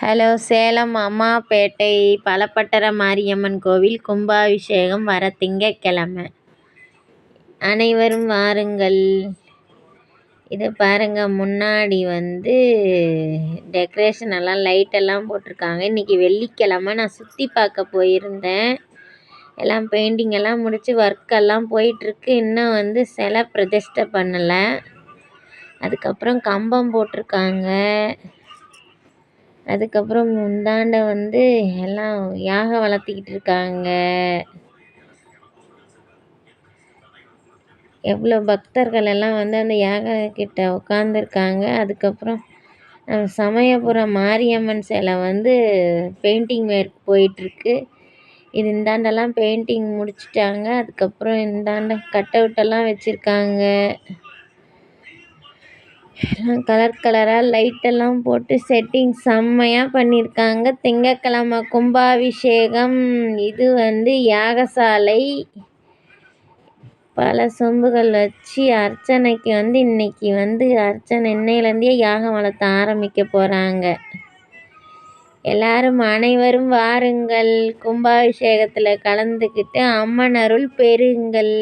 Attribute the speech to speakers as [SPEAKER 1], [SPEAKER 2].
[SPEAKER 1] Hello Salem Ammapettai பலப்பட்டர மாரியம்மன் கோவில் கும்பாபிஷேகம் வர திங்கக்கிழமை அனைவரும் வாருங்கள். இது பாருங்கள் முன்னாடி வந்து டெக்கரேஷன் எல்லாம் லைட்டெல்லாம் போட்டிருக்காங்க. இன்றைக்கி வெள்ளிக்கிழமை. நான் சுற்றி பார்க்க போயிருந்தேன். எல்லாம் பெயிண்டிங் எல்லாம் முடித்து ஒர்க்கெல்லாம் போயிட்டுருக்கு. இன்னும் வந்து சிலை பிரதிஷ்டை பண்ணலை. அதுக்கப்புறம் கம்பம் போட்டிருக்காங்க. அதுக்கப்புறம் முந்தாண்ட வந்து எல்லாம் யாகம் வளர்த்திக்கிட்டு இருக்காங்க. எவ்வளோ பக்தர்கள் எல்லாம் வந்து அந்த யாக கிட்ட உட்காந்துருக்காங்க அதுக்கப்புறம் சமயபுரம் மாரியம்மன் சிலை வந்து பெயிண்டிங் ஒர்க் போயிட்டுருக்கு. இது இந்தாண்டெல்லாம் பெயிண்டிங் முடிச்சிட்டாங்க. அதுக்கப்புறம் இந்தாண்ட கட்டவுட்டெல்லாம் வச்சுருக்காங்க. எல்லாம் கலர் கலராக லைட்டெல்லாம் போட்டு செட்டிங் செம்மையாக பண்ணியிருக்காங்க திங்கக்கிழமை கும்பாபிஷேகம் இது வந்து யாகசாலை. பல சொம்புகள் வச்சு அர்ச்சனைக்கு வந்து இன்னைக்கு வந்து அர்ச்சனை இன்னையிலேருந்தே யாகம் வளர்த்த ஆரம்பிக்க போகிறாங்க எல்லாரும் அனைவரும் வாருங்கள். கும்பாபிஷேகத்தில் கலந்துக்கிட்டு அம்மன் அருள் பெறுங்கள்.